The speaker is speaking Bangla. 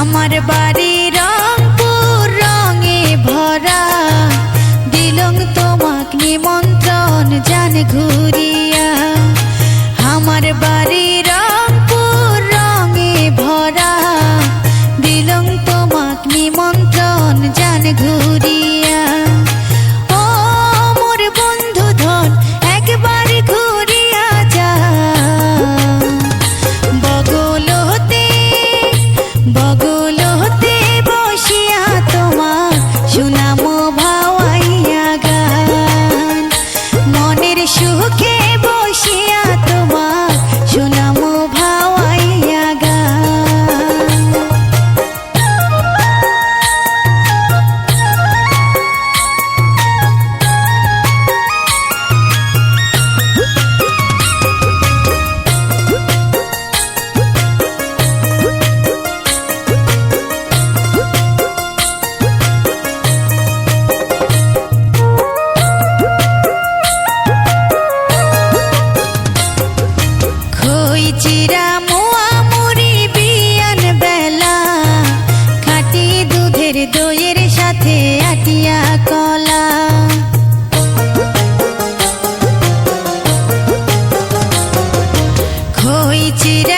আমার বাড়ি রংপুর রঙে ভরা। দিলং তোমাক নিমন্ত্রণ জান ঘুরিয়া। আমার বাড়ি রংপুর রঙে ভরা। দিলং তোমাক নিমন্ত্রণ জান ঘুরিয়া। she